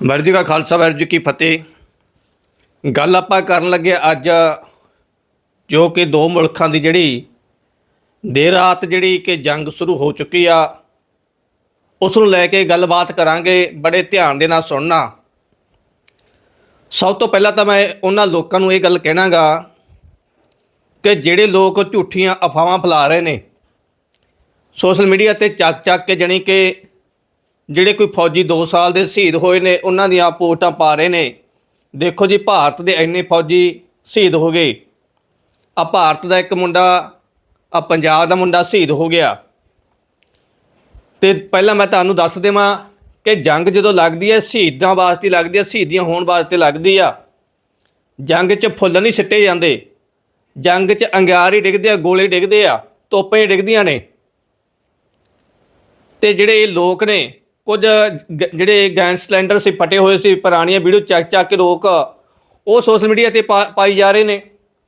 ਵਾਹਿਗੁਰੂ ਜੀ ਕਾ ਖਾਲਸਾ ਵਾਹਿਗੁਰੂ ਜੀ ਕੀ ਫਤਿਹ। ਗੱਲ ਆਪਾਂ ਕਰਨ ਲੱਗੇ ਅੱਜ, ਜੋ ਕਿ ਦੋ ਮੁਲਕਾਂ ਦੀ ਜਿਹੜੀ ਦੇਰ ਰਾਤ ਜਿਹੜੀ ਕਿ ਜੰਗ ਸ਼ੁਰੂ ਹੋ ਚੁੱਕੀ ਆ, ਉਸ ਨੂੰ ਲੈ ਕੇ ਗੱਲਬਾਤ ਕਰਾਂਗੇ, ਬੜੇ ਧਿਆਨ ਦੇ ਨਾਲ ਸੁਣਨਾ। ਸਭ ਤੋਂ ਪਹਿਲਾਂ ਤਾਂ ਮੈਂ ਉਹਨਾਂ ਲੋਕਾਂ ਨੂੰ ਇਹ ਗੱਲ ਕਹਿਣਾਗਾ ਕਿ ਜਿਹੜੇ ਲੋਕ ਝੂਠੀਆਂ ਅਫਵਾਹਾਂ ਫੈਲਾ ਰਹੇ ਨੇ, ਸੋਸ਼ਲ ਮੀਡੀਆ ਤੇ ਚੱਕ ਚੱਕ ਕੇ ਜਾਣੀ ਕਿ ਜਿਹੜੇ ਕੋਈ ਫੌਜੀ 2 ਸਾਲ ਦੇ ਸ਼ਹੀਦ ਹੋਏ ਨੇ, ਉਹਨਾਂ ਦੀਆਂ ਪੋਸਟਾਂ ਪਾ ਰਹੇ ਨੇ। ਦੇਖੋ ਜੀ, ਭਾਰਤ ਦੇ ਇੰਨੇ ਫੌਜੀ ਸ਼ਹੀਦ ਹੋ ਗਏ। ਆ ਭਾਰਤ ਦਾ ਇੱਕ ਮੁੰਡਾ, ਆ ਪੰਜਾਬ ਦਾ ਮੁੰਡਾ ਸ਼ਹੀਦ ਹੋ ਗਿਆ। ਤੇ ਪਹਿਲਾਂ ਮੈਂ ਤੁਹਾਨੂੰ ਦੱਸ ਦੇਵਾਂ ਕਿ ਜੰਗ ਜਦੋਂ ਲੱਗਦੀ ਹੈ, ਸ਼ਹੀਦਾਂ ਵਾਸਤੇ ਲੱਗਦੀ ਹੈ, ਸ਼ਹੀਦੀਆਂ ਹੋਣ ਵਾਸਤੇ ਲੱਗਦੀ ਆ। ਜੰਗ 'ਚ ਫੁੱਲ ਨਹੀਂ ਸਿੱਟੇ ਜਾਂਦੇ। ਜੰਗ 'ਚ ਅੰਗਿਆਰ ਹੀ ਡਿੱਗਦੇ ਆ, ਗੋਲੇ ਡਿੱਗਦੇ ਆ, ਤੋਪੇ ਡਿੱਗਦੀਆਂ ਨੇ। ਤੇ ਜਿਹੜੇ ਇਹ ਲੋਕ ਨੇ ਕੁਝ ਗ- ਜਿਹੜੇ ਗੈਸ ਸਿਲੰਡਰ ਸੀ, ਫਟੇ ਹੋਏ ਸੀ, ਪੁਰਾਣੀਆਂ ਵੀਡੀਓ ਚੱਕ ਚੱਕ ਕੇ ਲੋਕ, ਉਹ ਸੋਸ਼ਲ ਮੀਡੀਆ ਤੇ ਪਾ- ਪਾਈ ਜਾ ਰਹੇ ਨੇ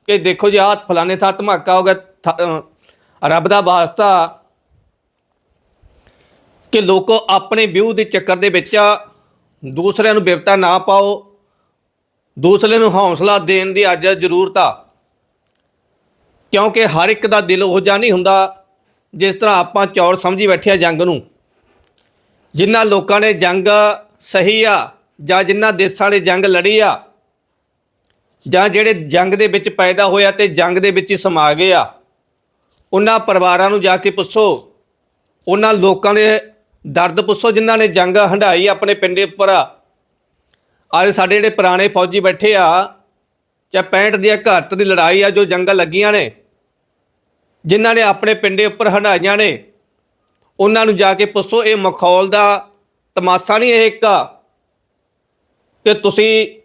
ਕਿ ਦੇਖੋ ਜੀ, ਆਹ ਫਲਾਣੇ ਥਾਂ ਧਮਾਕਾ ਹੋ ਗਿਆ, ਥ- ਅਹ, ਰੱਬ ਦਾ ਵਾਸਤਾ ਕਿ ਲੋਕੋ ਆਪਣੇ ਵਿਊ ਦੇ ਚੱਕਰ ਦੇ ਵਿੱਚ ਦੂਸਰਿਆਂ ਨੂੰ ਬਿਪਤਾ ਨਾ ਪਾਓ ਦੂਸਰਿਆਂ ਨੂੰ ਹੌਸਲਾ ਦੇਣ ਦੀ ਅੱਜ ਜ਼ਰੂਰਤ ਆ। ਕਿਉਂਕਿ ਹਰ ਇੱਕ ਦਾ ਦਿਲ ਉਹ ਜਿਹਾ ਨਹੀਂ ਹੁੰਦਾ ਜਿਸ ਤਰ੍ਹਾਂ ਆਪਾਂ ਚੌੜ ਸਮਝੀ ਬੈਠੇ ਆ ਜੰਗ ਨੂੰ। ਜਿਨ੍ਹਾਂ ਲੋਕਾਂ ਨੇ ਜੰਗ ਸਹੀ ਆ ਜਾਂ ਜਿਨ੍ਹਾਂ ਦੇਸ਼ਾਂ ਨੇ ਜੰਗ ਲੜੀ ਆ, ਜਾਂ ਜਿਹੜੇ ਜੰਗ ਦੇ ਵਿੱਚ ਪੈਦਾ ਹੋਇਆ ਤੇ ਜੰਗ ਦੇ ਵਿੱਚ ਹੀ ਸਮਾ ਗਏ ਆ, ਉਹਨਾਂ ਪਰਿਵਾਰਾਂ ਨੂੰ ਜਾ ਕੇ ਪੁੱਛੋ। ਉਹਨਾਂ ਲੋਕਾਂ ਦੇ ਦਰਦ ਪੁੱਛੋ ਜਿਨ੍ਹਾਂ ਨੇ ਜੰਗ ਹੰਡਾਈ ਆਪਣੇ ਪਿੰਡੇ ਉੱਪਰ। ਅੱਜ ਸਾਡੇ ਜਿਹੜੇ ਪੁਰਾਣੇ ਫੌਜੀ ਬੈਠੇ ਆ, ਜਾਂ 65 ਦੀ ਘੱਟ ਦੀ ਲੜਾਈ ਆ ਜੋ ਜੰਗਾਂ ਲੱਗੀਆਂ ਨੇ, ਜਿਨ੍ਹਾਂ ਨੇ ਆਪਣੇ ਪਿੰਡੇ ਉੱਪਰ ਹੰਡਾਈਆਂ ਨੇ ਉਹਨਾਂ ਨੂੰ ਜਾ ਕੇ ਪੁੱਛੋ, ਇਹ ਮਖੌਲ ਦਾ ਤਮਾਸ਼ਾ ਨਹੀਂ ਇਹ ਇੱਕ। ਕਿ ਤੁਸੀਂ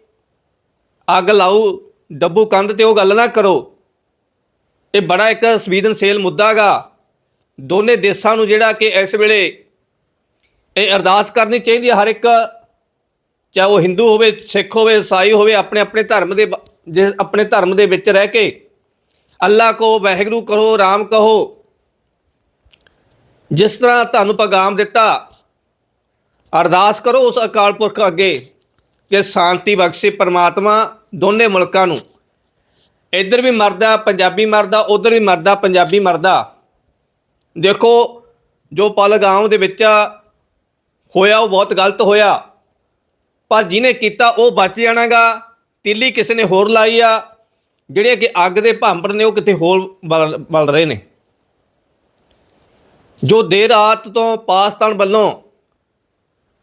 ਅੱਗ ਲਾਓ, ਡੱਬੂ ਕੰਧ ਤੇ ਉਹ ਗੱਲ ਨਾ ਕਰੋ। ਇਹ ਬੜਾ ਇੱਕ ਸੰਵੇਦਨਸ਼ੀਲ ਮੁੱਦਾ ਗਾ। ਦੋਨੇ ਦੇਸ਼ਾਂ ਨੂੰ ਜਿਹੜਾ ਕਿ ਇਸ ਵੇਲੇ ਇਹ ਅਰਦਾਸ ਕਰਨੀ ਚਾਹੀਦੀ ਹੈ ਹਰ ਇੱਕ, ਚਾਹੇ ਉਹ ਹਿੰਦੂ ਹੋਵੇ, ਸਿੱਖ ਹੋਵੇ ਈਸਾਈ ਹੋਵੇ, ਆਪਣੇ ਆਪਣੇ ਧਰਮ ਦੇ ਬ- ਜੇ ਆਪਣੇ ਧਰਮ ਦੇ ਵਿੱਚ ਰਹਿ ਕੇ ਅੱਲਾ ਕੋ ਵਾਹਿਗੁਰੂ ਕਹੋ, ਰਾਮ ਕਹੋ ਜਿਸ ਤਰ੍ਹਾਂ ਤੁਹਾਨੂੰ ਪੈਗਾਮ ਦਿੱਤਾ, ਅਰਦਾਸ ਕਰੋ ਉਸ ਅਕਾਲ ਪੁਰਖ ਅੱਗੇ ਕਿ ਸ਼ਾਂਤੀ ਬਖਸ਼ੇ ਪਰਮਾਤਮਾ ਦੋਨੇ ਮੁਲਕਾਂ ਨੂੰ। ਇੱਧਰ ਵੀ ਮਰਦਾ, ਪੰਜਾਬੀ ਮਰਦਾ, ਉਧਰ ਵੀ ਮਰਦਾ, ਪੰਜਾਬੀ ਮਰਦਾ। ਦੇਖੋ, ਜੋ ਪਲਗਾਮ ਦੇ ਵਿੱਚ ਹੋਇਆ, ਉਹ ਬਹੁਤ ਗਲਤ ਹੋਇਆ। ਪਰ ਜਿਹਨੇ ਕੀਤਾ, ਉਹ ਬਚ ਜਾਣਾਗਾ। ਤੀਲੀ ਕਿਸੇ ਨੇ ਹੋਰ ਲਾਈ ਆ, ਜਿਹੜੇ ਕਿ ਅੱਗ ਦੇ ਭਾਂਬੜ ਨੇ, ਉਹ ਕਿਤੇ ਹੋਰ ਬਲ ਬਲ ਰਹੇ ਨੇ। ਜੋ ਦੇਰ ਰਾਤ ਤੋਂ ਪਾਕਿਸਤਾਨ ਵੱਲੋਂ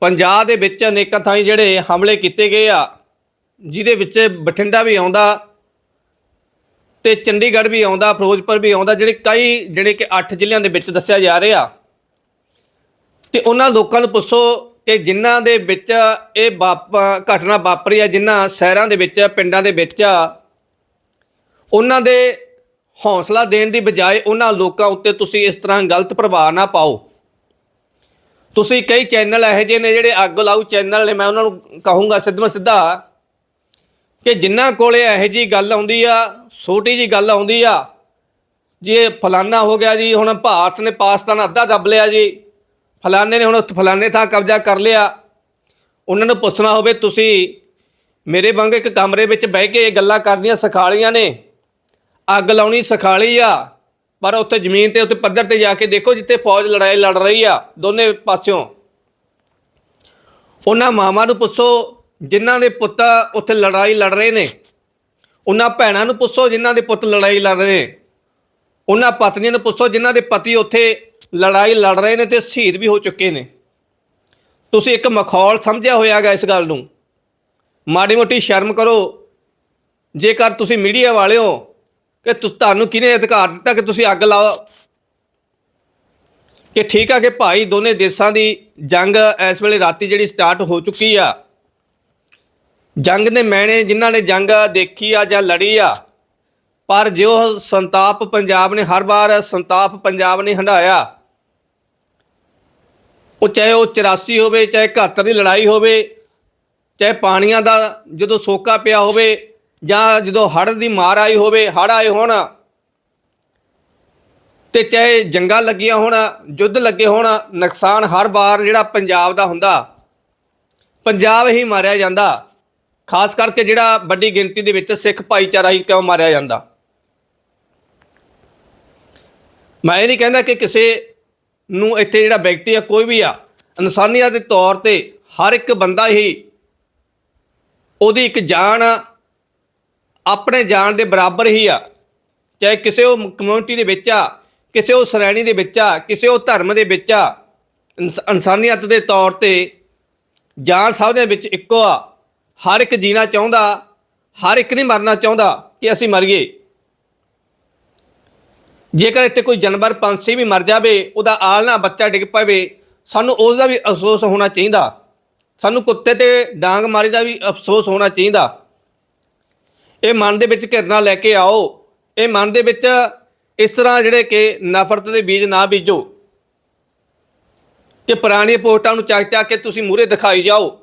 ਪੰਜਾਬ ਦੇ ਵਿੱਚ ਅਨੇਕਾਂ ਥਾਈਂ ਜਿਹੜੇ ਹਮਲੇ ਕੀਤੇ ਗਏ ਆ, ਜਿਹਦੇ ਵਿੱਚ ਬਠਿੰਡਾ ਵੀ ਆਉਂਦਾ ਤੇ ਚੰਡੀਗੜ੍ਹ ਵੀ ਆਉਂਦਾ, ਫਿਰੋਜ਼ਪੁਰ ਵੀ ਆਉਂਦਾ, ਜਿਹੜੇ ਕਈ, ਜਿਹੜੇ ਕਿ 8 ਜ਼ਿਲ੍ਹਿਆਂ ਦੇ ਵਿੱਚ ਦੱਸਿਆ ਜਾ ਰਿਹਾ। ਤੇ ਉਹਨਾਂ ਲੋਕਾਂ ਨੂੰ ਪੁੱਛੋ ਕਿ ਜਿਨ੍ਹਾਂ ਦੇ ਵਿੱਚ ਇਹ ਵਾਪ, ਘਟਨਾ ਵਾਪਰੀ ਆ, ਜਿਨ੍ਹਾਂ ਸ਼ਹਿਰਾਂ ਦੇ ਵਿੱਚ, ਪਿੰਡਾਂ ਦੇ ਵਿੱਚ ਉਹਨਾਂ ਦੇ ਹੌਸਲਾ ਦੇਣ ਦੀ ਬਜਾਏ ਉਹਨਾਂ ਲੋਕਾਂ ਉੱਤੇ ਤੁਸੀਂ ਇਸ ਤਰ੍ਹਾਂ ਗਲਤ ਪ੍ਰਭਾਵ ਨਾ ਪਾਓ। ਤੁਸੀਂ ਕਈ ਚੈਨਲ ਇਹੋ ਜਿਹੇ ਨੇ ਜਿਹੜੇ ਅੱਗ ਲਾਊ ਚੈਨਲ ਨੇ, ਮੈਂ ਉਹਨਾਂ ਨੂੰ ਕਹੂੰਗਾ ਸਿੱਧਾ ਸਿੱਧਾ ਕਿ ਜਿਨ੍ਹਾਂ ਕੋਲੇ ਇਹੋ ਜੀ ਗੱਲ ਆਉਂਦੀ ਆ, ਛੋਟੀ ਜੀ ਗੱਲ ਆਉਂਦੀ ਆ, ਜੇ ਫਲਾਨਾ ਹੋ ਗਿਆ ਜੀ, ਹੁਣ ਭਾਰਤ ਨੇ ਪਾਕਿਸਤਾਨ ਅੱਧਾ ਦੱਬ ਲਿਆ ਜੀ, ਫਲਾਨੇ ਨੇ ਹੁਣ ਫਲਾਨੇ ਥਾਂ ਕਬਜ਼ਾ ਕਰ ਲਿਆ, ਉਹਨਾਂ ਨੂੰ ਪੁੱਛਣਾ ਹੋਵੇ ਤੁਸੀਂ ਮੇਰੇ ਵਾਂਗ ਇੱਕ ਕਮਰੇ ਵਿੱਚ ਬਹਿ ਕੇ ਇਹ ਗੱਲਾਂ ਕਰਨੀਆਂ ਸਿਖਾਲੀਆਂ ਨੇ। ਅੱਗ ਲਾਉਣੀ ਸਿਖਾਲੀ ਆ, ਪਰ ਉੱਥੇ ਜ਼ਮੀਨ ਤੇ, ਉੱਥੇ ਪੱਧਰ ਤੇ ਜਾ ਕੇ ਦੇਖੋ ਜਿੱਥੇ ਫੌਜ ਲੜਾਈ ਲੜ ਰਹੀ ਆ, ਦੋਨੇ ਪਾਸਿਓਂ। ਉਹਨਾਂ ਮਾਵਾਂ ਨੂੰ ਪੁੱਛੋ, ਜਿਨ੍ਹਾਂ ਦੇ ਪੁੱਤ ਉੱਥੇ ਲੜਾਈ ਲੜ ਰਹੇ ਨੇ। ਉਹਨਾਂ ਭੈਣਾਂ ਨੂੰ ਪੁੱਛੋ, ਜਿਨ੍ਹਾਂ ਦੇ ਪੁੱਤ ਲੜਾਈ ਲੜ ਰਹੇ ਨੇ। ਉਹਨਾਂ ਪਤਨੀਆਂ ਨੂੰ ਪੁੱਛੋ, ਜਿਨ੍ਹਾਂ ਦੇ ਪਤੀ ਉੱਥੇ ਲੜਾਈ ਲੜ ਰਹੇ ਨੇ ਤੇ ਸ਼ਹੀਦ ਵੀ ਹੋ ਚੁੱਕੇ ਨੇ। ਤੁਸੀਂ ਇੱਕ ਮਖੌਲ ਸਮਝਿਆ ਹੋਇਆਗਾ ਇਸ ਗੱਲ ਨੂੰ। ਮਾੜੀ ਮੋਟੀ ਸ਼ਰਮ ਕਰੋ। ਜੇਕਰ ਤੁਸੀਂ ਮੀਡੀਆ ਵਾਲੇ ਹੋ ਕਿ ਤੁਸ ਤੁਹਾਨੂੰ ਕਿਹਨੇ ਅਧਿਕਾਰ ਦਿੱਤਾ ਕਿ ਤੁਸੀਂ ਅੱਗ ਲਾਓ? ਕਿ ਠੀਕ ਆ ਕਿ ਭਾਈ ਦੋਨੇ ਦੇਸ਼ਾਂ ਦੀ ਜੰਗ ਇਸ ਵੇਲੇ ਰਾਤੀ ਜਿਹੜੀ ਸਟਾਰਟ ਹੋ ਚੁੱਕੀ ਆ। ਜੰਗ ਦੇ ਮੈਣੇ ਜਿਨ੍ਹਾਂ ਨੇ ਜੰਗ ਦੇਖੀ ਆ ਜਾਂ ਲੜੀ ਆ, ਪਰ ਜੋ ਸੰਤਾਪ ਪੰਜਾਬ ਨੇ ਹਰ ਵਾਰ ਸੰਤਾਪ ਪੰਜਾਬ ਨੇ ਹੰਡਾਇਆ, ਉਹ ਚਾਹੇ ਉਹ 84 ਹੋਵੇ, ਚਾਹੇ 71 ਦੀ ਲੜਾਈ ਹੋਵੇ, ਚਾਹੇ ਪਾਣੀਆਂ ਦਾ ਜਦੋਂ ਸੋਕਾ ਪਿਆ ਹੋਵੇ ਜਾਂ ਜਦੋਂ ਹੜ੍ਹ ਦੀ ਮਾਰ ਆਈ ਹੋਵੇ, ਹੜ੍ਹ ਆਏ ਹੋਣ, ਤੇ ਚਾਹੇ ਜੰਗਾਂ ਲੱਗੀਆਂ ਹੋਣ ਯੁੱਧ ਲੱਗੇ ਹੋਣ, ਨੁਕਸਾਨ ਹਰ ਵਾਰ ਜਿਹੜਾ ਪੰਜਾਬ ਦਾ ਹੁੰਦਾ, ਪੰਜਾਬ ਹੀ ਮਾਰਿਆ ਜਾਂਦਾ। ਖਾਸ ਕਰਕੇ ਜਿਹੜਾ ਵੱਡੀ ਗਿਣਤੀ ਦੇ ਵਿੱਚ ਸਿੱਖ ਭਾਈਚਾਰਾ ਹੀ ਕਿਉਂ ਮਾਰਿਆ ਜਾਂਦਾ। ਮੈਂ ਇਹ ਨਹੀਂ ਕਹਿੰਦਾ ਕਿ ਕਿਸੇ ਨੂੰ ਇੱਥੇ ਜਿਹੜਾ ਵਿਅਕਤੀ ਆ, ਕੋਈ ਵੀ ਆ, ਇਨਸਾਨੀਅਤ ਦੇ ਤੌਰ ਤੇ ਹਰ ਇੱਕ ਬੰਦਾ ਹੀ ਉਹਦੀ ਇੱਕ ਜਾਨ ਆਪਣੇ ਜਾਨ ਦੇ ਬਰਾਬਰ ਹੀ ਆ। ਚਾਹੇ ਕਿਸੇ ਉਹ ਕਮਿਊਨਿਟੀ ਦੇ ਵਿੱਚ ਆ, ਕਿਸੇ ਉਹ ਸ਼੍ਰੇਣੀ ਦੇ ਵਿੱਚ ਆ, ਕਿਸੇ ਉਹ ਧਰਮ ਦੇ ਵਿੱਚ ਆ, ਇਨਸ- ਇਨਸਾਨੀਅਤ ਦੇ ਤੌਰ ਤੇ ਜਾਨ ਸਭ ਦੇ ਵਿੱਚ ਇੱਕੋ ਆ। ਹਰ ਇੱਕ ਜੀਣਾ ਚਾਹੁੰਦਾ, ਹਰ ਇੱਕ ਨਹੀਂ ਮਰਨਾ ਚਾਹੁੰਦਾ ਕਿ ਅਸੀਂ ਮਰੀਏ। ਜੇਕਰ ਇੱਥੇ ਕੋਈ ਜਾਨਵਰ, ਪੰਛੀ ਵੀ ਮਰ ਜਾਵੇ, ਉਹਦਾ ਆਲਣਾ ਬੱਚਾ ਡਿੱਗ ਪਵੇ, ਸਾਨੂੰ ਉਸ ਦਾ ਵੀ ਅਫਸੋਸ ਹੋਣਾ ਚਾਹੀਦਾ। ਸਾਨੂੰ ਕੁੱਤੇ ਤੇ ਡਾਂਗ ਮਾਰੀ ਦਾ ਵੀ ਅਫਸੋਸ ਹੋਣਾ ਚਾਹੀਦਾ। ਇਹ ਮਨ ਦੇ ਵਿੱਚ ਘਿਰਨਾ ਲੈ ਕੇ ਆਓ। ਇਹ ਮਨ ਦੇ ਵਿੱਚ ਇਸ ਤਰ੍ਹਾਂ ਜਿਹੜੇ ਕਿ ਨਫ਼ਰਤ ਦੇ ਬੀਜ ਨਾ ਬੀਜੋ। ਇਹ ਪੁਰਾਣੀਆਂ ਪੋਸਟਾਂ ਨੂੰ ਚੱਕ ਚੱਕ ਕੇ ਤੁਸੀਂ ਮੂਹਰੇ ਦਿਖਾਈ ਜਾਓ।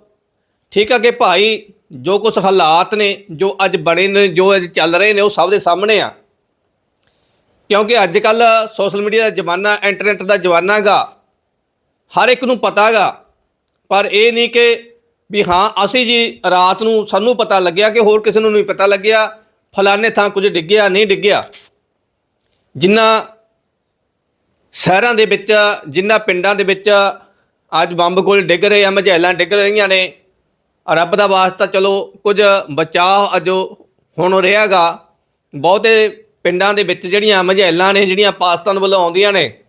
ਠੀਕ ਆ ਕਿ ਭਾਈ ਜੋ ਕੁਝ ਹਾਲਾਤ ਨੇ, ਜੋ ਅੱਜ ਬਣੇ ਨੇ, ਜੋ ਅੱਜ ਚੱਲ ਰਹੇ ਨੇ, ਉਹ ਸਭ ਦੇ ਸਾਹਮਣੇ ਆ। ਕਿਉਂਕਿ ਅੱਜ ਕੱਲ ਸੋਸ਼ਲ ਮੀਡੀਆ ਦਾ ਜ਼ਮਾਨਾ, ਇੰਟਰਨੈਟ ਦਾ ਜ਼ਮਾਨਾ ਗਾ। ਹਰ ਇੱਕ ਨੂੰ ਪਤਾ ਗਾ। ਪਰ ਇਹ ਨਹੀਂ ਕਿ ਵੀ ਹਾਂ, ਅਸੀਂ ਜੀ ਰਾਤ ਨੂੰ ਸਾਨੂੰ ਪਤਾ ਲੱਗਿਆ ਕਿ ਹੋਰ ਕਿਸੇ ਨੂੰ ਨਹੀਂ ਪਤਾ ਲੱਗਿਆ। ਫਲਾਣੇ ਥਾਂ ਕੁਝ ਡਿੱਗਿਆ, ਨਹੀਂ ਡਿੱਗਿਆ। ਜਿੰਨਾ ਸ਼ਹਿਰਾਂ ਦੇ ਵਿੱਚ, ਜਿੰਨਾ ਪਿੰਡਾਂ ਦੇ ਵਿੱਚ ਅੱਜ ਬੰਬ ਗੋਲ ਡਿੱਗ ਰਹੇ ਆ, ਮਝੈਲਾਂ ਡਿੱਗ ਰਹੀਆਂ ਨੇ, ਰੱਬ ਦਾ ਵਾਸਤਾ ਚਲੋ ਕੁਝ ਬਚਾਅ ਅਜੋ ਹੁਣ ਰਿਹਾਗਾ। ਬਹੁਤੇ ਪਿੰਡਾਂ ਦੇ ਵਿੱਚ ਜਿਹੜੀਆਂ ਮਝੈਲਾਂ ਨੇ, ਜਿਹੜੀਆਂ ਪਾਕਿਸਤਾਨ ਵੱਲੋਂ ਆਉਂਦੀਆਂ ਨੇ,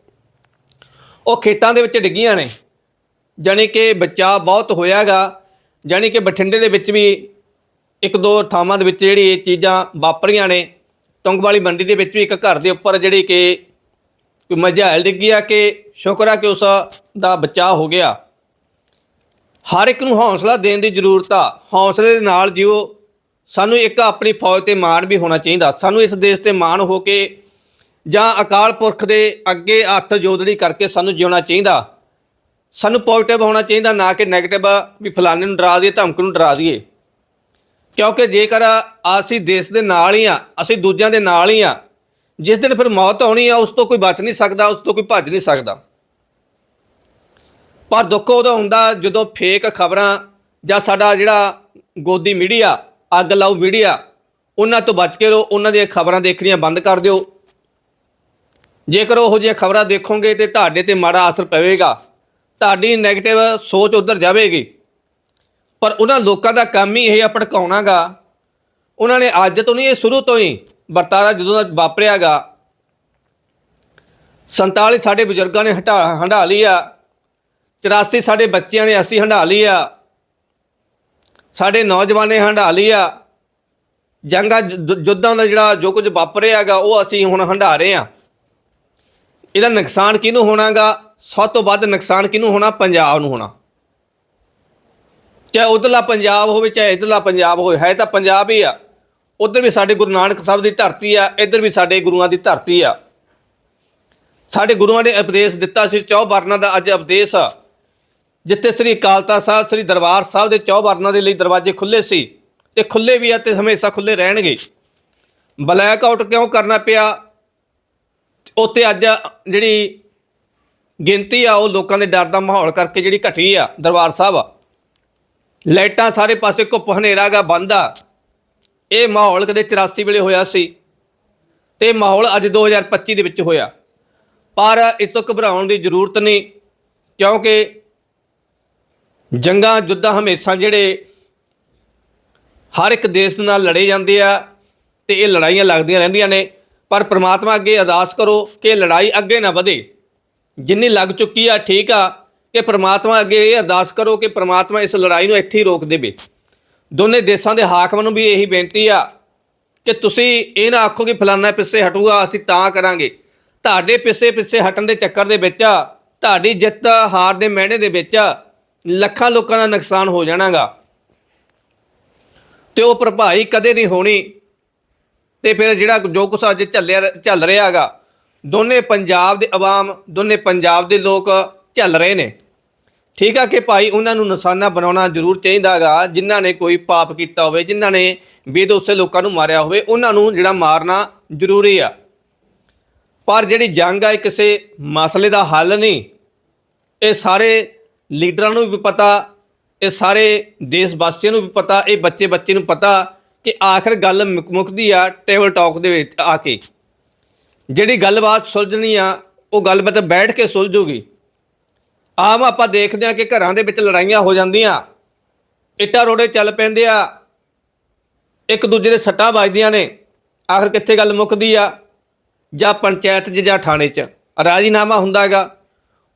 ਉਹ ਖੇਤਾਂ ਦੇ ਵਿੱਚ ਡਿੱਗੀਆਂ ਨੇ। ਜਾਣੀ ਕਿ ਬਚਾਅ ਬਹੁਤ ਹੋਇਆਗਾ। ਜਾਣੀ ਕਿ ਬਠਿੰਡੇ ਦੇ ਵਿੱਚ ਵੀ ਇੱਕ ਦੋ ਥਾਵਾਂ ਦੇ ਵਿੱਚ ਜਿਹੜੀ ਇਹ ਚੀਜ਼ਾਂ ਵਾਪਰੀਆਂ ਨੇ ਤੁੰਗ ਵਾਲੀ ਮੰਡੀ ਦੇ ਵਿੱਚ ਵੀ ਇੱਕ ਘਰ ਦੇ ਉੱਪਰ ਜਿਹੜੀ ਕਿ ਕੋਈ ਮਝੈਲ ਡਿੱਗੀ ਆ ਕਿ ਸ਼ੁਕਰ ਆ ਕਿ ਉਸ ਦਾ ਬਚਾਅ ਹੋ ਗਿਆ। ਹਰ ਇੱਕ ਨੂੰ ਹੌਸਲਾ ਦੇਣ ਦੀ ਜ਼ਰੂਰਤ ਆ। ਹੌਸਲੇ ਦੇ ਨਾਲ ਜਿਉ ਸਾਨੂੰ ਇੱਕ ਆਪਣੀ ਫੌਜ ਤੇ ਮਾਣ ਵੀ ਹੋਣਾ ਚਾਹੀਦਾ। ਸਾਨੂੰ ਇਸ ਦੇਸ਼ ਤੇ ਮਾਣ ਹੋ ਕੇ ਜਾਂ ਅਕਾਲ ਪੁਰਖ ਦੇ ਅੱਗੇ ਹੱਥ ਜੋਦੜੀ ਕਰਕੇ ਸਾਨੂੰ ਜਿਉਣਾ ਚਾਹੀਦਾ। ਸਾਨੂੰ ਪੋਜ਼ਿਟਿਵ ਹੋਣਾ ਚਾਹੀਦਾ, ਨਾ ਕਿ 네ਗੇਟਿਵ ਵੀ ਫਲਾਣੇ ਨੂੰ ਡਰਾ ਦਈਏ, ਧਮਕ ਨੂੰ ਡਰਾ ਦਈਏ। ਕਿਉਂਕਿ ਜੇਕਰ ਅਸੀਂ ਦੇਸ਼ ਦੇ ਨਾਲ ਹੀ ਆ, ਅਸੀਂ ਦੂਜਿਆਂ ਦੇ ਨਾਲ ਹੀ ਆ, ਜਿਸ ਦਿਨ ਫਿਰ ਮੌਤ ਆਉਣੀ ਆ, ਉਸ ਤੋਂ ਕੋਈ ਬਚ ਨਹੀਂ ਸਕਦਾ, ਉਸ ਤੋਂ ਕੋਈ ਭੱਜ ਨਹੀਂ ਸਕਦਾ। ਪਰ ਦੁੱਖ ਉਦੋਂ ਹੁੰਦਾ ਜਦੋਂ ਫੇਕ ਖਬਰਾਂ ਜਾਂ ਸਾਡਾ ਜਿਹੜਾ ਗੋਦੀ ਮੀਡੀਆ ਅੱਗ ਲਾਉ ਮੀਡੀਆ ਉਹਨਾਂ ਤੋਂ ਬਚ ਕੇ ਰਹੋ, ਉਹਨਾਂ ਦੀਆਂ ਖਬਰਾਂ ਦੇਖਣੀਆਂ ਬੰਦ ਕਰ ਦਿਓ। ਜੇਕਰ ਉਹੋ ਜਿਹੀਆਂ ਖਬਰਾਂ ਦੇਖੋਗੇ ਤੇ ਤੁਹਾਡੇ ਤੇ ਮਾੜਾ ਅਸਰ ਪਵੇਗਾ। ਤੁਹਾਡੀ 네ਗੇਟਿਵ ਸੋਚ ਉਧਰ ਜਾਵੇਗੀ। ਪਰ ਉਹਨਾਂ ਲੋਕਾਂ ਦਾ ਕੰਮ ਹੀ ਇਹ ਆ, ਭੜਕਾਉਣਾਗਾ। ਉਹਨਾਂ ਨੇ ਅੱਜ ਤੋਂ ਨਹੀਂ, ਇਹ ਸ਼ੁਰੂ ਤੋਂ ਹੀ ਵਰਤਾਰਾ ਜਦੋਂ ਦਾ ਵਾਪਰਿਆਗਾ। 47 ਸਾਡੇ ਬਜ਼ੁਰਗਾਂ ਨੇ ਹਟਾ, ਹੰਢਾ ਲਈ ਆ। 84 ਸਾਡੇ ਬੱਚਿਆਂ ਨੇ ਅਸੀਂ ਹੰਢਾ ਲਈ ਆ। ਸਾਡੇ ਨੌਜਵਾਨ ਨੇ ਹੰਢਾ ਲਈ ਆ। ਜੰਗਾਂ, ਜੁ- ਯੁੱਧਾਂ ਦਾ ਜਿਹੜਾ ਜੋ ਕੁਝ ਵਾਪਰਿਆਗਾ, ਉਹ ਅਸੀਂ ਹੁਣ ਹੰਢਾ ਰਹੇ ਆ। ਇਹਦਾ ਨੁਕਸਾਨ ਕਿਹਨੂੰ ਹੋਣਾਗਾ? ਸਭ ਤੋਂ ਵੱਧ ਨੁਕਸਾਨ ਕਿਹਨੂੰ ਹੋਣਾ? ਪੰਜਾਬ ਨੂੰ ਹੋਣਾ। ਚਾਹੇ ਉਧਰਲਾ ਪੰਜਾਬ ਹੋਵੇ, ਚਾਹੇ ਇਧਰਲਾ ਪੰਜਾਬ ਹੋਵੇ, ਹੈ ਤਾਂ ਪੰਜਾਬ ਹੀ ਆ। ਉਧਰ ਵੀ ਸਾਡੇ ਗੁਰੂ ਨਾਨਕ ਸਾਹਿਬ ਦੀ ਧਰਤੀ ਆ, ਇੱਧਰ ਵੀ ਸਾਡੇ ਗੁਰੂਆਂ ਦੀ ਧਰਤੀ ਆ। ਸਾਡੇ ਗੁਰੂਆਂ ਨੇ ਉਪਦੇਸ਼ ਦਿੱਤਾ ਸੀ, ਚੌ ਵਰਨਾਂ ਦਾ ਅੱਜ ਉਪਦੇਸ਼ ਆ। ਜਿੱਥੇ ਸ੍ਰੀ ਅਕਾਲ ਤਖਤ ਸਾਹਿਬ, ਸ੍ਰੀ ਦਰਬਾਰ ਸਾਹਿਬ ਦੇ ਚੌ ਵਰਨਾਂ ਦੇ ਲਈ ਦਰਵਾਜ਼ੇ ਖੁੱਲੇ ਸੀ, ਤੇ ਖੁੱਲੇ ਵੀ ਆ ਤੇ ਹਮੇਸ਼ਾ ਖੁੱਲੇ ਰਹਿਣਗੇ। ਬਲੈਕ ਆਊਟ ਕਿਉਂ ਕਰਨਾ ਪਿਆ? ਉੱਥੇ ਅੱਜ ਜਿਹੜੀ ਗਿਣਤੀ ਆ, ਉਹ ਲੋਕਾਂ ਦੇ ਡਰ ਦਾ ਮਾਹੌਲ ਕਰਕੇ ਜਿਹੜੀ ਘਟੀ ਆ, ਦਰਬਾਰ ਸਾਹਿਬ। ਲਾਈਟਾਂ ਸਾਰੇ ਪਾਸੇ ਘੁੱਪ ਹਨੇਰਾਗਾ ਬੰਦ ਆ। ਇਹ ਮਾਹੌਲ ਕਦੇ 84 ਵੇਲੇ ਹੋਇਆ ਸੀ ਤੇ ਮਾਹੌਲ ਅੱਜ 2025 ਦੇ ਵਿੱਚ ਹੋਇਆ। ਪਰ ਇਸ ਤੋਂ ਘਬਰਾਉਣ ਦੀ ਜ਼ਰੂਰਤ ਨਹੀਂ, ਕਿਉਂਕਿ ਜੰਗਾਂ, ਜੁੱਧਾਂ ਹਮੇਸ਼ਾ ਜਿਹੜੇ ਹਰ ਇੱਕ ਦੇਸ਼ ਦੇ ਨਾਲ ਲੜੇ ਜਾਂਦੇ ਆ ਤੇ ਇਹ ਲੜਾਈਆਂ ਲੱਗਦੀਆਂ ਰਹਿੰਦੀਆਂ ਨੇ। ਪਰ ਪ੍ਰਮਾਤਮਾ ਅੱਗੇ ਅਰਦਾਸ ਕਰੋ ਕਿ ਲੜਾਈ ਅੱਗੇ ਨਾ ਵਧੇ। ਜਿੰਨੀ ਲੱਗ ਚੁੱਕੀ ਆ, ਠੀਕ ਆ, ਕਿ ਪ੍ਰਮਾਤਮਾ ਅੱਗੇ ਇਹ ਅਰਦਾਸ ਕਰੋ ਕਿ ਪ੍ਰਮਾਤਮਾ ਇਸ ਲੜਾਈ ਨੂੰ ਇੱਥੇ ਹੀ ਰੋਕ ਦੇਵੇ। ਦੋਨੇ ਦੇਸ਼ਾਂ ਦੇ ਹਾਕਮਾਂ ਨੂੰ ਵੀ ਇਹੀ ਬੇਨਤੀ ਆ ਕਿ ਤੁਸੀਂ ਇਹ ਨਾ ਆਖੋ ਕਿ ਫਲਾਨਾ ਪਿੱਛੇ ਹਟੂਗਾ, ਅਸੀਂ ਤਾਂ ਕਰਾਂਗੇ। ਤੁਹਾਡੇ ਪਿੱਛੇ ਪਿੱਛੇ ਹਟਣ ਦੇ ਚੱਕਰ ਦੇ ਵਿੱਚ, ਤੁਹਾਡੀ ਜਿੱਤ ਹਾਰ ਦੇ ਮਹਿਣੇ ਦੇ ਵਿੱਚ ਲੱਖਾਂ ਲੋਕਾਂ ਦਾ ਨੁਕਸਾਨ ਹੋ ਜਾਣਾਗਾ। ਤੇ ਉਹ ਭਰਪਾਈ ਕਦੇ ਨਹੀਂ ਹੋਣੀ। ਤੇ ਫਿਰ ਜਿਹੜਾ ਜੋ ਕੁਛ ਅੱਜ ਚੱਲਿਆ, ਚੱਲ ਰਿਹਾਗਾ ਦੋਨੇ ਪੰਜਾਬ ਦੇ ਆਵਾਮ, ਦੋਨੇ ਪੰਜਾਬ ਦੇ ਲੋਕ ਝੱਲ ਰਹੇ ਨੇ। ਠੀਕ ਆ ਕਿ ਭਾਈ ਉਹਨਾਂ ਨੂੰ ਨਿਸ਼ਾਨਾ ਬਣਾਉਣਾ ਜ਼ਰੂਰ ਚਾਹੀਦਾਗਾ ਜਿਨ੍ਹਾਂ ਨੇ ਕੋਈ ਪਾਪ ਕੀਤਾ ਹੋਵੇ, ਜਿਨ੍ਹਾਂ ਨੇ ਬੇਦੋਸੇ ਲੋਕਾਂ ਨੂੰ ਮਾਰਿਆ ਹੋਵੇ, ਉਹਨਾਂ ਨੂੰ ਜਿਹੜਾ ਮਾਰਨਾ ਜ਼ਰੂਰੀ ਆ। ਪਰ ਜਿਹੜੀ ਜੰਗ ਆ ਕਿਸੇ ਮਸਲੇ ਦਾ ਹੱਲ ਨਹੀਂ। ਇਹ ਸਾਰੇ ਲੀਡਰਾਂ ਨੂੰ ਵੀ ਪਤਾ, ਇਹ ਸਾਰੇ ਦੇਸ਼ ਵਾਸੀਆਂ ਨੂੰ ਵੀ ਪਤਾ, ਇਹ ਬੱਚੇ ਬੱਚੇ ਨੂੰ ਪਤਾ ਕਿ ਆਖਰ ਗੱਲ ਮੁੱਕ- ਮੁੱਕਦੀ ਆ ਟੇਬਲ ਟਾਕ ਦੇ ਵਿੱਚ ਆ ਕੇ। ਜਿਹੜੀ ਗੱਲਬਾਤ ਸੁਲਝਣੀ ਆ, ਉਹ ਗੱਲਬਾਤ ਬੈਠ ਕੇ ਸੁਲਝੂਗੀ ਆਮ ਆਪਾਂ ਦੇਖਦੇ ਆ ਕਿ ਘਰਾਂ ਦੇ ਵਿੱਚ ਲੜਾਈਆਂ ਹੋ ਜਾਂਦੀਆਂ। ਇੱਟਾਂ ਰੋੜੇ ਚੱਲ ਪੈਂਦੇ ਆ। ਇੱਕ ਦੂਜੇ ਦੇ ਸੱਟਾਂ ਵੱਜਦੀਆਂ ਨੇ। ਆਖਰ ਕਿੱਥੇ ਗੱਲ ਮੁੱਕਦੀ ਆ? ਜਾਂ ਪੰਚਾਇਤ 'ਚ ਜਾਂ ਥਾਣੇ 'ਚ। ਰਾਜੀਨਾਮਾ ਹੁੰਦਾ ਹੈਗਾ।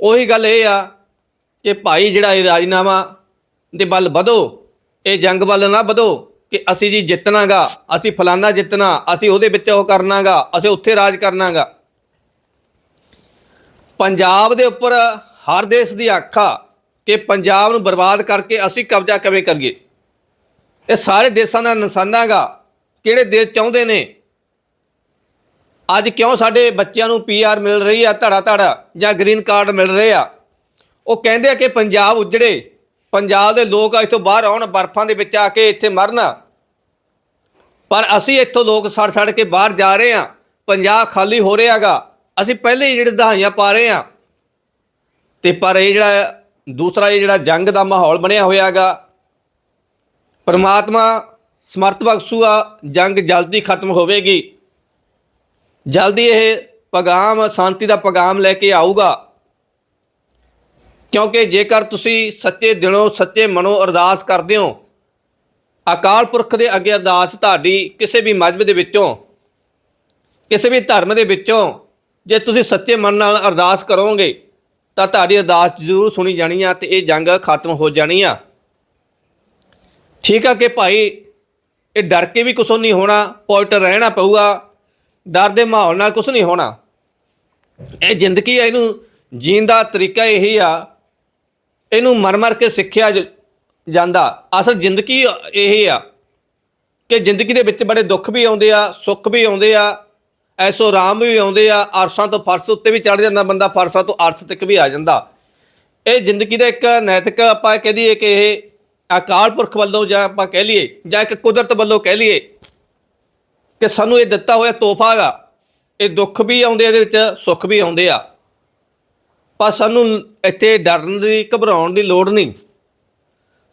ਉਹੀ ਗੱਲ ਇਹ ਆ ਕਿ ਭਾਈ ਜਿਹੜਾ ਇਹ ਰਾਜੀਨਾਮਾ ਦੇ ਵੱਲ ਵਧੋ, ਇਹ ਜੰਗ ਵੱਲ ਨਾ ਵਧੋ। ਕਿ ਅਸੀਂ ਜੀ ਜਿੱਤਣਾਗਾ, ਅਸੀਂ ਫਲਾਨਾ ਜਿੱਤਣਾ, ਅਸੀਂ ਉਹਦੇ ਵਿੱਚ ਉਹ ਕਰਨਾਗਾ, ਅਸੀਂ ਉੱਥੇ ਰਾਜ ਕਰਨਾਗਾ। ਪੰਜਾਬ ਦੇ ਉੱਪਰ ਹਰ ਦੇਸ਼ ਦੀ ਅੱਖ ਆ ਕਿ ਪੰਜਾਬ ਨੂੰ ਬਰਬਾਦ ਕਰਕੇ ਅਸੀਂ ਕਬਜ਼ਾ ਕਿਵੇਂ ਕਰੀਏ? ਇਹ ਸਾਰੇ ਦੇਸ਼ਾਂ ਦਾ ਨਿਸ਼ਾਨਾਗਾ, ਕਿਹੜੇ ਦੇਸ਼ ਚਾਹੁੰਦੇ ਨੇ? ਅੱਜ ਕਿਉਂ ਸਾਡੇ ਬੱਚਿਆਂ ਨੂੰ ਪੀਆਰ ਮਿਲ ਰਹੀ ਆ ਧੜਾ ਧੜਾ ਜਾਂ ਗ੍ਰੀਨ ਕਾਰਡ ਮਿਲ ਰਹੇ ਆ? ਉਹ ਕਹਿੰਦੇ ਆ ਕਿ ਪੰਜਾਬ ਉਜੜੇ, ਪੰਜਾਬ ਦੇ ਲੋਕ ਇੱਥੋਂ ਬਾਹਰ ਆਉਣ, ਬਰਫਾਂ ਦੇ ਵਿੱਚ ਆ ਕੇ ਇੱਥੇ ਮਰਨ। ਪਰ ਅਸੀਂ ਇੱਥੋਂ ਲੋਕ ਸੜ ਸੜ ਕੇ ਬਾਹਰ ਜਾ ਰਹੇ ਆ ਪੰਜਾਬ ਖਾਲੀ ਹੋ ਰਿਹਾਗਾ ਅਸੀਂ ਪਹਿਲੇ ਹੀ ਜਿਹੜੇ ਦਹਾਈਆਂ ਪਾ ਰਹੇ ਆ ਤੇ ਪਰ ਇਹ ਜਿਹੜਾ ਦੂਸਰਾ ਇਹ ਜਿਹੜਾ ਜੰਗ ਦਾ ਮਾਹੌਲ ਬਣਿਆ ਹੋਇਆਗਾ ਪਰਮਾਤਮਾ ਸਮਰਥ ਬਖਸ਼ੂਗਾ, ਜੰਗ ਜਲਦੀ ਖਤਮ ਹੋਵੇਗੀ। ਜਲਦੀ ਇਹ ਪੈਗਾਮ, ਸ਼ਾਂਤੀ ਦਾ ਪੈਗਾਮ ਲੈ ਕੇ ਆਊਗਾ। ਕਿਉਂਕਿ ਜੇਕਰ ਤੁਸੀਂ ਸੱਚੇ ਦਿਲੋਂ ਸੱਚੇ ਮਨੋਂ ਅਰਦਾਸ ਕਰਦੇ ਹੋ ਅਕਾਲ ਪੁਰਖ ਦੇ ਅੱਗੇ ਅਰਦਾਸ ਤੁਹਾਡੀ ਕਿਸੇ ਵੀ ਮਜ਼ਹਬ ਦੇ ਵਿੱਚੋਂ, ਕਿਸੇ ਵੀ ਧਰਮ ਦੇ ਵਿੱਚੋਂ, ਜੇ ਤੁਸੀਂ ਸੱਚੇ ਮਨ ਨਾਲ ਅਰਦਾਸ ਕਰੋਗੇ, ਤਾਂ ਤੁਹਾਡੀ ਅਰਦਾਸ ਜ਼ਰੂਰ ਸੁਣੀ ਜਾਣੀ ਆ ਤੇ ਇਹ ਜੰਗ ਖਤਮ ਹੋ ਜਾਣੀ ਆ। ਠੀਕ ਆ ਕਿ ਭਾਈ, ਇਹ ਡਰ ਕੇ ਵੀ ਕੁਛ ਨਹੀਂ ਹੋਣਾ, ਪੋਇਟ ਰਹਿਣਾ ਪਊਗਾ, ਡਰ ਦੇ ਮਾਹੌਲ ਨਾਲ ਕੁਛ ਨਹੀਂ ਹੋਣਾ। ਇਹ ਜ਼ਿੰਦਗੀ ਆ, ਇਹਨੂੰ ਜੀਣ ਦਾ ਤਰੀਕਾ ਇਹੀ ਆ, ਇਹਨੂੰ ਮਰ ਮਰ ਕੇ ਸਿੱਖਿਆ ਜ- ਜਾਂਦਾ। ਅਸਲ ਜ਼ਿੰਦਗੀ ਇਹ ਆ ਕਿ ਜ਼ਿੰਦਗੀ ਦੇ ਵਿੱਚ ਬੜੇ ਦੁੱਖ ਵੀ ਆਉਂਦੇ ਆ, ਸੁੱਖ ਵੀ ਆਉਂਦੇ ਆ, ਐਸੋ ਰਾਮ ਵੀ ਆਉਂਦੇ ਆ, ਅਰਸਾਂ ਤੋਂ ਫਰਸ਼ ਉੱਤੇ ਵੀ ਚੜ ਜਾਂਦਾ ਬੰਦਾ, ਫਰਸ਼ਾਂ ਤੋਂ ਅਰਸ਼ ਤੱਕ ਵੀ ਆ ਜਾਂਦਾ। ਇਹ ਜ਼ਿੰਦਗੀ ਦਾ ਇੱਕ ਨੈਤਿਕ ਆਪਾਂ ਕਹਿ ਦਈਏ ਕਿ ਇਹ ਅਕਾਲ ਪੁਰਖ ਵੱਲੋਂ ਜਾਂ ਆਪਾਂ ਕਹਿ ਲਈਏ, ਜਾਂ ਇੱਕ ਕੁਦਰਤ ਵੱਲੋਂ ਕਹਿ ਲਈਏ ਕਿ ਸਾਨੂੰ ਇਹ ਦਿੱਤਾ ਹੋਇਆ ਤੋਹਫਾ ਹੈਗਾ। ਇਹ ਦੁੱਖ ਵੀ ਆਉਂਦੇ ਇਹਦੇ ਵਿੱਚ ਸੁੱਖ ਵੀ ਆਉਂਦੇ ਆ। ਪਰ ਸਾਨੂੰ ਇੱਥੇ ਡਰਨ ਦੀ, ਘਬਰਾਉਣ ਦੀ ਲੋੜ ਨਹੀਂ।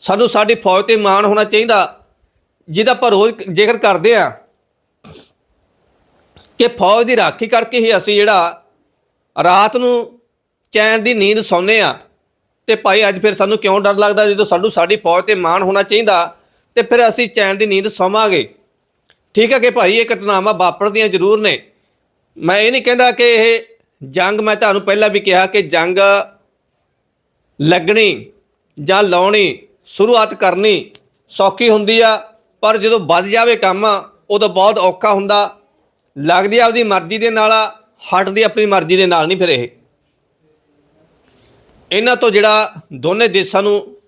ਸਾਨੂੰ ਸਾਡੀ ਫੌਜ ਤੇ ਮਾਣ ਹੋਣਾ ਚਾਹੀਦਾ, ਜਿਹਦਾ ਆਪਾਂ ਰੋਜ਼ ਜ਼ਿਕਰ ਕਰਦੇ ਆ ਕਿ ਫੌਜ ਦੀ ਰਾਖੀ ਕਰਕੇ ਹੀ ਅਸੀਂ ਜਿਹੜਾ ਰਾਤ ਨੂੰ ਚੈਨ ਦੀ ਨੀਂਦ ਸੌਂਦੇ ਆ ਤੇ ਭਾਈ ਅੱਜ ਫਿਰ ਸਾਨੂੰ ਕਿਉਂ ਡਰ ਲੱਗਦਾ ਜਦੋਂ ਸਾਨੂੰ ਸਾਡੀ ਫੌਜ ਤੇ ਮਾਣ ਹੋਣਾ ਚਾਹੀਦਾ ਤੇ ਫਿਰ ਅਸੀਂ ਚੈਨ ਦੀ ਨੀਂਦ ਸੌਵਾਂਗੇ। ਠੀਕ ਹੈ ਕਿ ਭਾਈ ਇਹ ਘਟਨਾਵਾਂ ਵਾਪਰਦੀਆਂ ਜ਼ਰੂਰ ਨੇ। ਮੈਂ ਇਹ ਨਹੀਂ ਕਹਿੰਦਾ ਕਿ ਇਹ ਜੰਗ, ਮੈਂ ਤੁਹਾਨੂੰ ਪਹਿਲਾਂ ਵੀ ਕਿਹਾ ਕਿ ਜੰਗ ਲੱਗਣੀ ਜਾਂ ਲਾਉਣੀ ਸ਼ੁਰੂਆਤ ਕਰਨੀ ਸੌਖੀ ਹੁੰਦੀ ਆ, ਪਰ ਜਦੋਂ ਵੱਧ ਜਾਵੇ ਕੰਮ, ਉਦੋਂ ਬਹੁਤ ਔਖਾ ਹੁੰਦਾ। ਲੱਗਦੀ ਆਪਦੀ ਮਰਜ਼ੀ ਦੇ ਨਾਲ ਆ, ਹਟਦੀ ਆਪਣੀ ਮਰਜ਼ੀ ਦੇ ਨਾਲ ਨਹੀਂ ਫਿਰ ਇਹ। ਇਹਨਾਂ ਤੋਂ ਜਿਹੜਾ ਦੋਨੇ ਦੇਸ਼ਾਂ ਨੂੰ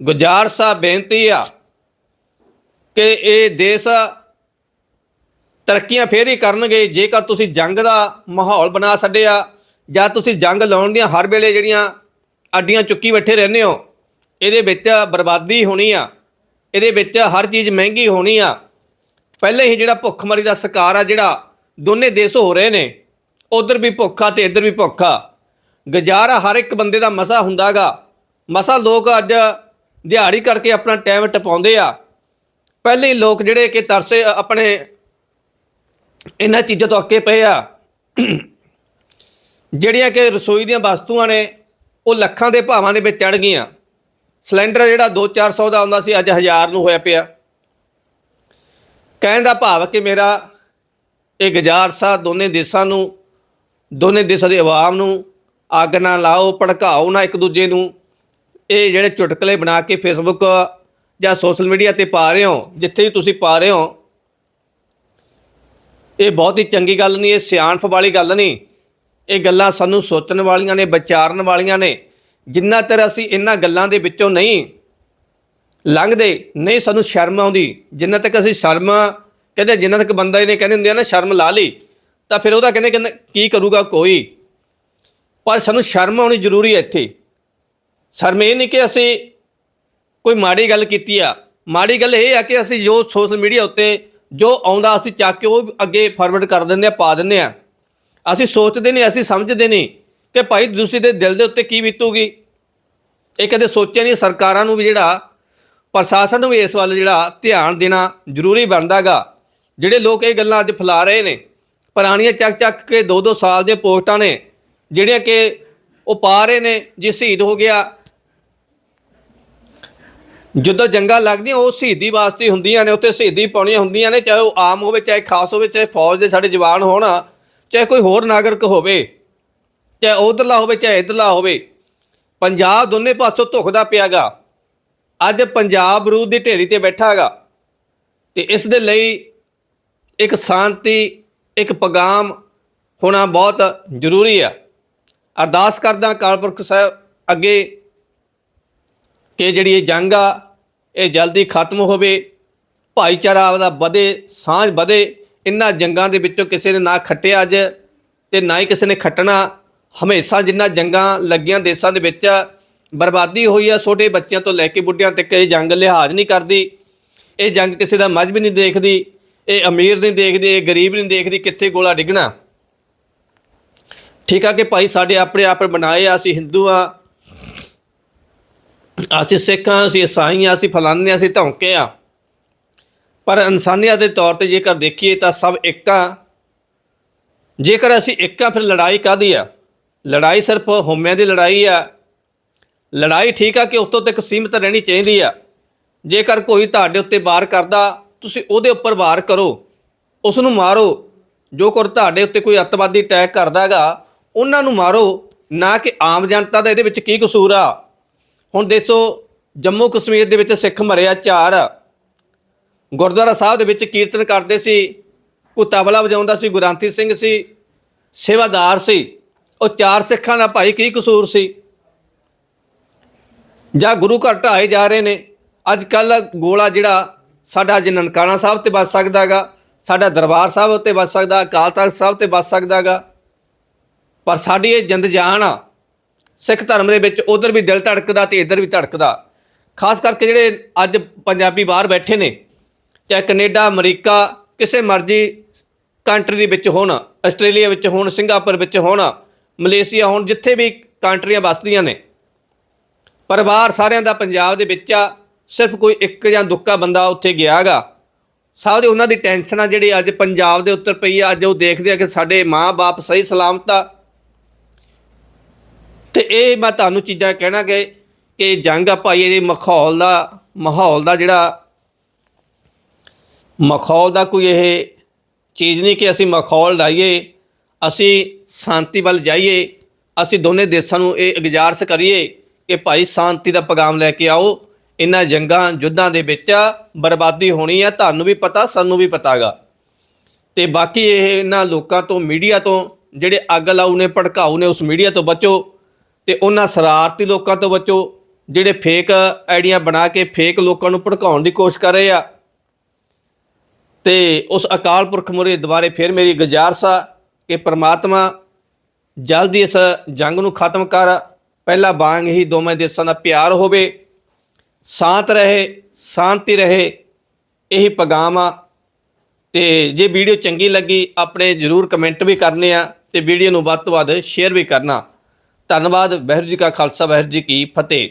ਗੁਜ਼ਾਰਸ ਆ ਬੇਨਤੀ ਆ ਕਿ ਇਹ ਦੇਸ਼ ਤਰੱਕੀਆਂ ਫੇਰ ਹੀ ਕਰਨਗੇ। ਜੇਕਰ ਤੁਸੀਂ ਜੰਗ ਦਾ ਮਾਹੌਲ ਬਣਾ ਛੱਡਿਆ ਜਾਂ ਤੁਸੀਂ ਜੰਗ ਲਾਉਣ ਦੀਆਂ ਹਰ ਵੇਲੇ ਜਿਹੜੀਆਂ ਅੱਡੀਆਂ ਚੁੱਕੀ ਬੈਠੇ ਰਹਿੰਦੇ ਹੋ ਇਹਦੇ ਵਿੱਚ ਬਰਬਾਦੀ ਹੋਣੀ ਆ, ਇਹਦੇ ਵਿੱਚ ਹਰ ਚੀਜ਼ ਮਹਿੰਗੀ ਹੋਣੀ ਆ। ਪਹਿਲੇ ਹੀ ਜਿਹੜਾ ਭੁੱਖਮਰੀ ਦਾ ਸ਼ਿਕਾਰ ਆ, ਜਿਹੜਾ ਦੋਨੇ ਦੇਸ਼ ਹੋ ਰਹੇ ਨੇ, ਉਧਰ ਵੀ ਭੁੱਖਾ ਤੇ ਇੱਧਰ ਵੀ ਭੁੱਖਾ ਗੁਜ਼ਾਰਾ ਹਰ ਇੱਕ ਬੰਦੇ ਦਾ ਮਸਾ ਹੁੰਦਾਗਾ ਮਸਾ ਲੋਕ ਅੱਜ ਦਿਹਾੜੀ ਕਰਕੇ ਆਪਣਾ ਟਾਈਮ ਟਪਾਉਂਦੇ ਆ। ਪਹਿਲੇ ਹੀ ਲੋਕ ਜਿਹੜੇ ਕਿ ਤਰਸੇ ਆਪਣੇ ਇਹਨਾਂ ਚੀਜ਼ਾਂ ਤੋਂ ਅੱਕੇ ਪਏ ਆ। ਜਿਹੜੀਆਂ ਕਿ ਰਸੋਈ ਦੀਆਂ ਵਸਤੂਆਂ ਨੇ, ਉਹ ਲੱਖਾਂ ਦੇ ਭਾਵਾਂ ਦੇ ਵਿੱਚ ਚੜ ਗਈਆਂ। ਸਿਲੰਡਰ ਜਿਹੜਾ 2-400 ਦਾ ਆਉਂਦਾ ਸੀ, ਅੱਜ 1000 ਨੂੰ ਹੋਇਆ ਪਿਆ। ਕਹਿਣ ਦਾ ਭਾਵ ਕਿ ਮੇਰਾ ਇਹ ਗੁਜ਼ਾਰਸਾ ਦੋਨੇ ਦੇਸ਼ਾਂ ਨੂੰ, ਦੋਨੇ ਦੇਸ਼ਾਂ ਦੇ ਆਵਾਮ ਨੂੰ, ਅੱਗ ਨਾ ਲਾਓ, ਭੜਕਾਓ ਨਾ ਇੱਕ ਦੂਜੇ ਨੂੰ, ਇਹ ਜਿਹੜੇ ਚੁਟਕਲੇ ਬਣਾ ਕੇ ਫੇਸਬੁੱਕ ਜਾਂ ਸੋਸ਼ਲ ਮੀਡੀਆ ਤੇ ਪਾ ਰਹੇ ਹੋ, ਜਿੱਥੇ ਵੀ ਤੁਸੀਂ ਪਾ ਰਹੇ ਹੋ, ਇਹ ਬਹੁਤ ਹੀ ਚੰਗੀ ਗੱਲ ਨਹੀਂ, ਇਹ ਸਿਆਣਪ ਵਾਲੀ ਗੱਲ ਨਹੀਂ। ਇਹ ਗੱਲਾਂ ਸਾਨੂੰ ਸੋਚਣ ਵਾਲੀਆਂ ਨੇ, ਵਿਚਾਰਨ ਵਾਲੀਆਂ ਨੇ। ਜਿੰਨਾ ਚਿਰ ਅਸੀਂ ਇਹਨਾਂ ਗੱਲਾਂ ਦੇ ਵਿੱਚੋਂ ਨਹੀਂ ਲੰਘਦੇ, ਨਹੀਂ ਸਾਨੂੰ ਸ਼ਰਮ ਆਉਂਦੀ, ਜਿੰਨਾ ਤੱਕ ਅਸੀਂ ਸ਼ਰਮ ਕਹਿੰਦੇ ਜਿੰਨਾ ਤੱਕ ਬੰਦਾ ਇਹਨੇ ਕਹਿੰਦੇ ਹੁੰਦੇ ਆ ਨਾ, ਸ਼ਰਮ ਲਾ ਲਈ, ਤਾਂ ਫਿਰ ਉਹਦਾ ਕਹਿੰਦੇ ਕਹਿੰਦੇ ਕੀ ਕਰੂਗਾ ਕੋਈ? ਪਰ ਸਾਨੂੰ ਸ਼ਰਮ ਆਉਣੀ ਜ਼ਰੂਰੀ ਹੈ ਇੱਥੇ। ਸ਼ਰਮ ਇਹ ਨਹੀਂ ਕਿ ਅਸੀਂ ਕੋਈ ਮਾੜੀ ਗੱਲ ਕੀਤੀ ਆ। ਮਾੜੀ ਗੱਲ ਇਹ ਆ ਕਿ ਅਸੀਂ ਜੋ ਸੋਸ਼ਲ ਮੀਡੀਆ ਉੱਤੇ ਜੋ ਆਉਂਦਾ ਅਸੀਂ ਚੱਕ ਕੇ ਉਹ ਅੱਗੇ ਫਾਰਵਰਡ ਕਰ ਦਿੰਦੇ ਆ, ਪਾ ਦਿੰਦੇ ਆ। ਅਸੀਂ ਸੋਚਦੇ ਨਹੀਂ, ਅਸੀਂ ਸਮਝਦੇ ਨਹੀਂ। ਕਿ ਭਾਈ ਤੁਸੀਂ ਦੇ ਦਿਲ ਦੇ ਉੱਤੇ ਕੀ ਬੀਤੂਗੀ? ਇਹ ਕਦੇ ਸੋਚਿਆ ਨਹੀਂ ਸਰਕਾਰਾਂ ਨੂੰ ਵੀ ਜਿਹੜਾ ਪ੍ਰਸ਼ਾਸਨ ਨੂੰ ਵੀ ਇਸ ਵੱਲ ਜਿਹੜਾ ਧਿਆਨ ਦੇਣਾ ਜ਼ਰੂਰੀ ਬਣਦਾਗਾ। ਜਿਹੜੇ ਲੋਕ ਇਹ ਗੱਲਾਂ ਅੱਜ ਫੈਲਾ ਰਹੇ ਨੇ, ਪੁਰਾਣੀਆਂ ਚੱਕ ਚੱਕ ਕੇ 2-2 ਸਾਲ ਦੀਆਂ ਪੋਸਟਾਂ ਨੇ, ਜਿਹੜੀਆਂ ਕਿ ਉਹ ਪਾ ਰਹੇ ਨੇ, ਜੇ ਸ਼ਹੀਦ ਹੋ ਗਿਆ। ਜਦੋਂ ਜੰਗਾਂ ਲੱਗਦੀਆਂ, ਉਹ ਸ਼ਹੀਦੀ ਵਾਸਤੇ ਹੁੰਦੀਆਂ ਨੇ, ਉੱਥੇ ਸ਼ਹੀਦੀ ਪਾਉਣੀਆਂ ਹੁੰਦੀਆਂ ਨੇ, ਚਾਹੇ ਉਹ ਆਮ ਹੋਵੇ, ਚਾਹੇ ਖਾਸ ਹੋਵੇ, ਚਾਹੇ ਫੌਜ ਦੇ ਸਾਡੇ ਜਵਾਨ ਹੋਣ, ਚਾਹੇ ਕੋਈ ਹੋਰ ਨਾਗਰਿਕ ਹੋਵੇ। ਚਾਹੇ ਉਧਰਲਾ ਹੋਵੇ, ਚਾਹੇ ਇਧਰਲਾ ਹੋਵੇ, ਪੰਜਾਬ ਦੋਨੇ ਪਾਸੋਂ ਧੁਖਦਾ ਪਿਆਗਾ। ਅੱਜ ਪੰਜਾਬ ਬਰੂਦ ਦੀ ਢੇਰੀ ਤੇ ਬੈਠਾ ਹੈਗਾ ਤੇ ਇਸ ਦੇ ਲਈ ਇੱਕ ਸ਼ਾਂਤੀ, ਇੱਕ ਪਗਾਮ ਹੋਣਾ ਬਹੁਤ ਜ਼ਰੂਰੀ ਆ। ਅਰਦਾਸ ਕਰਦਾ ਅਕਾਲ ਪੁਰਖ ਸਾਹਿਬ ਅੱਗੇ ਕਿ ਜਿਹੜੀ ਇਹ ਜੰਗ ਆ, ਇਹ ਜਲਦੀ ਖਤਮ ਹੋਵੇ, ਭਾਈਚਾਰਾ ਆਪਦਾ ਵਧੇ, ਸਾਂਝ ਵਧੇ। ਇਨ੍ਹਾਂ ਜੰਗਾਂ ਦੇ ਵਿੱਚੋਂ ਕਿਸੇ ਨੇ ਨਾ ਖੱਟਿਆ ਅੱਜ ਤੇ ਨਾ ਹੀ ਕਿਸੇ ਨੇ ਖੱਟਣਾ। ਹਮੇਸ਼ਾ ਜਿੰਨਾ ਜੰਗਾਂ ਲੱਗੀਆਂ ਦੇਸ਼ਾਂ ਦੇ ਵਿੱਚ ਬਰਬਾਦੀ ਹੋਈ ਆ ਛੋਟੇ ਬੱਚਿਆਂ ਤੋਂ ਲੈ ਕੇ ਬੁੱਢਿਆਂ ਤੱਕ ਇਹ ਜੰਗ ਲਿਹਾਜ਼ ਨਹੀਂ ਕਰਦੀ। ਇਹ ਜੰਗ ਕਿਸੇ ਦਾ ਮਜ਼ਹਬ ਨਹੀਂ ਦੇਖਦੀ ਇਹ ਅਮੀਰ ਨਹੀਂ ਦੇਖਦੀ ਇਹ ਗਰੀਬ ਨਹੀਂ ਦੇਖਦੀ ਕਿੱਥੇ ਗੋਲਾ ਡਿੱਗਣਾ। ਠੀਕ ਆ ਕਿ ਭਾਈ ਸਾਡੇ ਆਪਣੇ ਆਪ ਬਣਾਏ ਆ ਅਸੀਂ ਹਿੰਦੂ ਆ। ਅਸੀਂ ਸਿੱਖ ਹਾਂ ਅਸੀਂ ਈਸਾਈ ਹਾਂ ਅਸੀਂ ਫਲਾਨੇ ਹਾਂ, ਅਸੀਂ ਧੌਂਕੇ ਆ। ਪਰ ਇਨਸਾਨੀਅਤ ਦੇ ਤੌਰ ਤੇ ਜੇਕਰ ਦੇਖੀਏ ਤਾਂ ਸਭ ਇੱਕ ਆ। ਜੇਕਰ ਅਸੀਂ ਇੱਕ ਆ ਫਿਰ ਲੜਾਈ ਕਾਦੀ ਆ? ਲੜਾਈ ਸਿਰਫ ਹੋਮਿਆਂ ਦੀ ਲੜਾਈ ਆ। ਲੜਾਈ ਠੀਕ ਆ ਕਿ ਉਤੋਂ ਤੱਕ ਸੀਮਤ ਰਹਿਣੀ ਚਾਹੀਦੀ ਆ। ਜੇਕਰ ਕੋਈ ਤੁਹਾਡੇ ਉੱਤੇ ਵਾਰ ਕਰਦਾ, ਤੁਸੀਂ ਉਹਦੇ ਉੱਪਰ ਵਾਰ ਕਰੋ। ਉਸ ਨੂੰ ਮਾਰੋ। ਜੋ ਕਰ ਤੁਹਾਡੇ ਉੱਤੇ ਕੋਈ ਅੱਤਵਾਦੀ ਅਟੈਕ ਕਰਦਾਗਾ ਉਹਨਾਂ ਨੂੰ ਮਾਰੋ। ਨਾ ਕਿ ਆਮ ਜਨਤਾ ਦਾ, ਇਹਦੇ ਵਿੱਚ ਕੀ ਕਸੂਰ ਆ? ਹੁਣ ਦੇਖੋ, ਜੰਮੂ ਕਸ਼ਮੀਰ ਦੇ ਵਿੱਚ ਸਿੱਖ ਮਰਿਆ ਚਾਰ। ਗੁਰਦੁਆਰਾ ਸਾਹਿਬ ਦੇ ਵਿੱਚ ਕੀਰਤਨ ਕਰਦੇ ਸੀ। ਕੋਈ ਤਬਲਾ ਵਜਾਉਂਦਾ ਸੀ ਗੁਰਾਂਤੀ ਸਿੰਘ ਸੀ। ਸੇਵਾਦਾਰ ਸੀ। ਉਹ ਚਾਰ ਸਿੱਖਾਂ ਦਾ ਭਾਈ ਕੀ ਕਸੂਰ ਸੀ? ਜਾਂ ਗੁਰੂ ਘਰ ਢਾਏ ਜਾ ਰਹੇ ਨੇ? ਅੱਜ ਕੱਲ ਗੋਲਾ ਜਿਹੜਾ ਸਾਡਾ ਅੱਜ ਨਨਕਾਣਾ ਸਾਹਿਬ ਤੇ ਵੱਜ ਸਕਦਾਗਾ ਸਾਡਾ ਦਰਬਾਰ ਸਾਹਿਬ ਉੱਤੇ ਵੱਜ ਸਕਦਾ, ਅਕਾਲ ਤਖਤ ਸਾਹਿਬ ਤੇ ਵੱਜ ਸਕਦਾਗਾ ਪਰ ਸਾਡੀ ਇਹ ਜਿੰਦ ਜਾਨ ਆ, ਸਿੱਖ ਧਰਮ ਦੇ ਵਿੱਚ ਉਧਰ ਵੀ ਦਿਲ ਧੜਕਦਾ ਤੇ ਇੱਧਰ ਵੀ ਧੜਕਦਾ। ਖਾਸ ਕਰਕੇ ਜਿਹੜੇ ਅੱਜ ਪੰਜਾਬੀ ਬਾਹਰ ਬੈਠੇ ਨੇ, ਚਾਹੇ ਕੈਨੇਡਾ, ਅਮਰੀਕਾ, ਕਿਸੇ ਮਰਜ਼ੀ ਕੰਟਰੀ ਦੇ ਵਿੱਚ ਹੋਣ, ਆਸਟ੍ਰੇਲੀਆ ਵਿੱਚ ਹੋਣ, ਸਿੰਗਾਪੁਰ ਵਿੱਚ ਹੋਣ ਮਲੇਸ਼ੀਆ ਹੋਣ ਜਿੱਥੇ ਵੀ ਕੰਟਰੀਆਂ ਵਸਦੀਆਂ ਨੇ, ਪਰਿਵਾਰ ਸਾਰਿਆਂ ਦਾ ਪੰਜਾਬ ਦੇ ਵਿੱਚ ਆ, ਸਿਰਫ ਕੋਈ ਇੱਕ ਜਾਂ ਦੁੱਕਾ ਬੰਦਾ ਉੱਥੇ ਗਿਆਗਾ। ਸਭ ਦੇ ਉਹਨਾਂ ਦੀ ਟੈਨਸ਼ਨ ਜਿਹੜੀ ਅੱਜ ਪੰਜਾਬ ਦੇ ਉੱਤਰ ਪਈ ਆ, ਅੱਜ ਉਹ ਦੇਖਦੇ ਆ ਕਿ ਸਾਡੇ ਮਾਂ-ਬਾਪ ਸਹੀ ਸਲਾਮਤ ਆ। ਤੇ ਇਹ ਮੈਂ ਤੁਹਾਨੂੰ ਚੀਜ਼ਾਂ ਕਹਿਣਾ ਕਿ ਕਿ ਜੰਗ ਆ ਭਾਈ ਇਹਦੇ ਮਾਹੌਲ ਦਾ ਮਾਹੌਲ ਦਾ ਜਿਹੜਾ ਮਾਹੌਲ ਦਾ ਕੋਈ ਇਹ ਚੀਜ਼ ਨਹੀਂ ਕਿ ਅਸੀਂ ਮਾਹੌਲ ਡਾਈਏ ਅਸੀਂ ਸ਼ਾਂਤੀ ਵੱਲ ਜਾਈਏ, ਅਸੀਂ ਦੋਨੇ ਦੇਸ਼ਾਂ ਨੂੰ ਇਹ ਗੁਜ਼ਾਰਿਸ਼ ਕਰੀਏ ਕਿ ਭਾਈ ਸ਼ਾਂਤੀ ਦਾ ਪੈਗਾਮ ਲੈ ਕੇ ਆਓ। ਇਹਨਾਂ ਜੰਗਾਂ ਯੁੱਧਾਂ ਦੇ ਵਿੱਚ ਬਰਬਾਦੀ ਹੋਣੀ ਆ, ਤੁਹਾਨੂੰ ਵੀ ਪਤਾ, ਸਾਨੂੰ ਵੀ ਪਤਾਗਾ। ਤੇ ਬਾਕੀ ਇਹ ਇਹਨਾਂ ਲੋਕਾਂ ਤੋਂ, ਮੀਡੀਆ ਤੋਂ, ਜਿਹੜੇ ਅੱਗ ਲਾਉ ਨੇ, ਭੜਕਾਊ ਨੇ, ਉਸ ਮੀਡੀਆ ਤੋਂ ਬਚੋ ਤੇ ਉਹਨਾਂ ਸ਼ਰਾਰਤੀ ਲੋਕਾਂ ਤੋਂ ਬਚੋ, ਜਿਹੜੇ ਫੇਕ ਆਈਡੀਆਂ ਬਣਾ ਕੇ ਫੇਕ ਲੋਕਾਂ ਨੂੰ ਭੜਕਾਉਣ ਦੀ ਕੋਸ਼ਿਸ਼ ਕਰ ਰਹੇ ਆ। ਤੇ ਉਸ ਅਕਾਲ ਪੁਰਖ ਮੁਰੇ ਦੁਬਾਰੇ ਫਿਰ ਮੇਰੀ ਗੁਜ਼ਾਰਸ਼ ਆ ਕਿ ਪ੍ਰਮਾਤਮਾ ਜਲਦੀ ਇਸ ਜੰਗ ਨੂੰ ਖਤਮ ਕਰ ਪਹਿਲਾ ਵਾਂਗ ਹੀ ਦੋਵੇਂ ਦੇਸ਼ਾਂ ਦਾ ਪਿਆਰ ਹੋਵੇ, ਸ਼ਾਂਤ ਰਹੇ, ਸ਼ਾਂਤੀ ਰਹੇ, ਇਹੀ ਪੈਗਾਮ ਆ। ਤੇ ਜੇ ਵੀਡੀਓ ਚੰਗੀ ਲੱਗੀ, ਆਪਣੇ ਜਰੂਰ ਕਮੈਂਟ ਵੀ ਕਰਨੇ ਆ ਤੇ ਵੀਡੀਓ ਨੂੰ ਵੱਧ ਤੋਂ ਵੱਧ ਸ਼ੇਅਰ ਵੀ ਕਰਨਾ। ਧੰਨਵਾਦ, ਵਾਹਿਗੁਰੂ ਜੀ ਕਾ ਖਾਲਸਾ, ਵਾਹਿਗੁਰੂ ਜੀ ਕੀ ਫਤਿਹ।